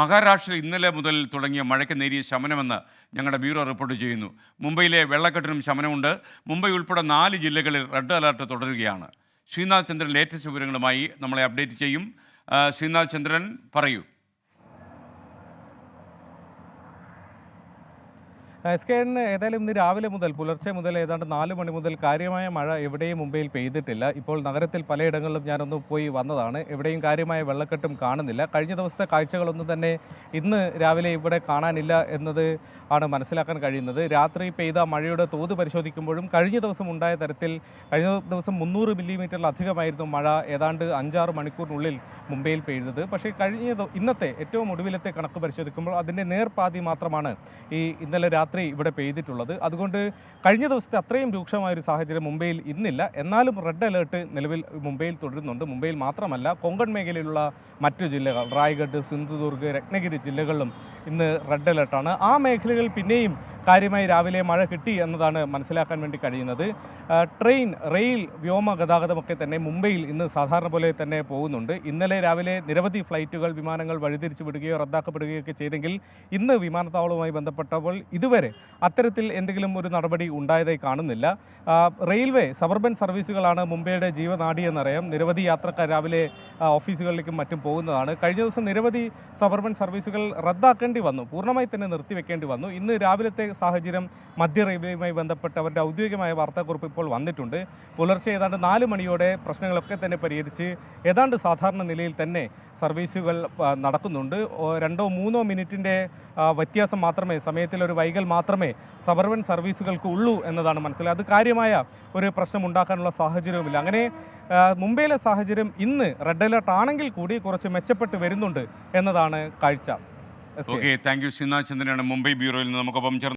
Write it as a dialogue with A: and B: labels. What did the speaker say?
A: മഹാരാഷ്ട്രയിൽ ഇന്നലെ മുതൽ തുടങ്ങിയ മഴയ്ക്ക് നേരിയ ശമനമെന്ന് ഞങ്ങളുടെ ബ്യൂറോ റിപ്പോർട്ട് ചെയ്യുന്നു. മുംബൈയിലെ വെള്ളക്കെട്ടിനും ശമനമുണ്ട്. മുംബൈ ഉൾപ്പെടെ നാല് ജില്ലകളിൽ റെഡ് അലർട്ട് തുടരുകയാണ്. ശ്രീനാഥ് ചന്ദ്രൻ ലേറ്റസ്റ്റ് വിവരങ്ങളുമായി നമ്മളെ അപ്ഡേറ്റ് ചെയ്യും. ശ്രീനാഥ് ചന്ദ്രൻ പറയൂ.
B: എസ് കെ എണ്ണിന് ഏതായാലും ഇന്ന് രാവിലെ മുതൽ പുലർച്ചെ മുതൽ ഏതാണ്ട് നാല് മണി മുതൽ കാര്യമായ മഴ എവിടെയും മുംബൈയിൽ പെയ്തിട്ടില്ല. ഇപ്പോൾ നഗരത്തിൽ പലയിടങ്ങളിലും ഞാനൊന്ന് പോയി വന്നതാണ്. എവിടെയും കാര്യമായ വെള്ളക്കെട്ടും കാണുന്നില്ല. കഴിഞ്ഞ ദിവസത്തെ കാഴ്ചകളൊന്നും തന്നെ ഇന്ന് രാവിലെ ഇവിടെ കാണാനില്ല എന്നത് ആണ് മനസ്സിലാക്കാൻ കഴിയുന്നത്. രാത്രി പെയ്ത മഴയുടെ തോത് പരിശോധിക്കുമ്പോഴും കഴിഞ്ഞ ദിവസം ഉണ്ടായ തരത്തിൽ കഴിഞ്ഞ ദിവസം മുന്നൂറ് മില്ലിമീറ്ററിലധികമായിരുന്നു മഴ ഏതാണ്ട് അഞ്ചാറ് മണിക്കൂറിനുള്ളിൽ മുംബൈയിൽ പെയ്തത്. പക്ഷേ കഴിഞ്ഞ ഇന്നത്തെ ഏറ്റവും ഒടുവിലത്തെ കണക്ക് പരിശോധിക്കുമ്പോൾ അതിന്റെ നേർപാതി മാത്രമാണ് ഈ ഇന്നലെ രാത്രി ഇവിടെ പെയ്തിട്ടുള്ളത്. അതുകൊണ്ട് കഴിഞ്ഞ ദിവസത്തെ അത്രയും രൂക്ഷമായ ഒരു സാഹചര്യം മുംബൈയിൽ ഇന്നില്ല. എന്നാലും റെഡ് അലേർട്ട് നിലവിൽ മുംബൈയിൽ തുടരുന്നുണ്ട്. മുംബൈയിൽ മാത്രമല്ല കൊങ്കൺ മേഖലയിലുള്ള മറ്റു ജില്ലകൾ റായ്ഗഡ് സിന്ധുദുർഗ് രത്നഗിരി ജില്ലകളിലും ഇന്ന് റെഡ് അലേർട്ടാണ്. ആ മേഖലകളിൽ പിന്നെയും കാര്യമായി രാവിലെ മഴ കിട്ടി എന്നതാണ് മനസ്സിലാക്കാൻ വേണ്ടി കഴിയുന്നത്. ട്രെയിൻ റെയിൽ വ്യോമ ഗതാഗതമൊക്കെ തന്നെ മുംബൈയിൽ ഇന്ന് സാധാരണ പോലെ തന്നെ പോകുന്നുണ്ട്. ഇന്നലെ രാവിലെ നിരവധി ഫ്ലൈറ്റുകൾ വിമാനങ്ങൾ വഴിതിരിച്ചു വിടുകയോ റദ്ദാക്കപ്പെടുകയോ ഒക്കെ ചെയ്തെങ്കിൽ ഇന്ന് വിമാനത്താവളവുമായി ബന്ധപ്പെട്ടപ്പോൾ ഇതുവരെ അത്തരത്തിൽ എന്തെങ്കിലും ഒരു നടപടി ഉണ്ടായതായി കാണുന്നില്ല. റെയിൽവേ സബർബൻ സർവീസുകളാണ് മുംബൈയുടെ ജീവനാടി എന്നറിയാം. നിരവധി യാത്രക്കാർ രാവിലെ ഓഫീസുകളിലേക്കും മറ്റും പോകുന്നതാണ്. കഴിഞ്ഞ ദിവസം നിരവധി സബർബൻ സർവീസുകൾ റദ്ദാക്കേണ്ടി വന്നു. പൂർണമായി തന്നെ നിർത്തിവെക്കേണ്ടി വന്നു. ഇന്ന് രാവിലത്തെ സാഹചര്യം മധ്യ റെയിൽവേയുമായി ബന്ധപ്പെട്ട് അവരുടെ ഔദ്യോഗികമായ വാർത്താക്കുറിപ്പ് ഇപ്പോൾ വന്നിട്ടുണ്ട്. പുലർച്ചെ ഏതാണ്ട് നാല് മണിയോടെ പ്രശ്നങ്ങളൊക്കെ തന്നെ പരിഹരിച്ച് ഏതാണ്ട് സാധാരണ നിലയിൽ തന്നെ സർവീസുകൾ നടക്കുന്നുണ്ട്. രണ്ടോ മൂന്നോ മിനിറ്റിന്റെ വ്യത്യാസം മാത്രമേ സമയത്തിലൊരു വൈകൽ മാത്രമേ സബർബൻ സർവീസുകൾക്ക് ഉള്ളൂ എന്നതാണ് മനസ്സിലായത്. അത് കാര്യമായ ഒരു പ്രശ്നം ഉണ്ടാക്കാനുള്ള സാഹചര്യവുമില്ല. അങ്ങനെ മുംബൈയിലെ സാഹചര്യം ഇന്ന് റെഡ് അലർട്ട് ആണെങ്കിൽ കൂടി കുറച്ച് മെച്ചപ്പെട്ട് വരുന്നുണ്ട് എന്നതാണ് കാഴ്ച.
A: ഓക്കെ താങ്ക് യു ചന്ദ്രനാണ്. മുംബൈ ബ്യൂറോയിൽ നിന്ന് നമുക്കൊപ്പം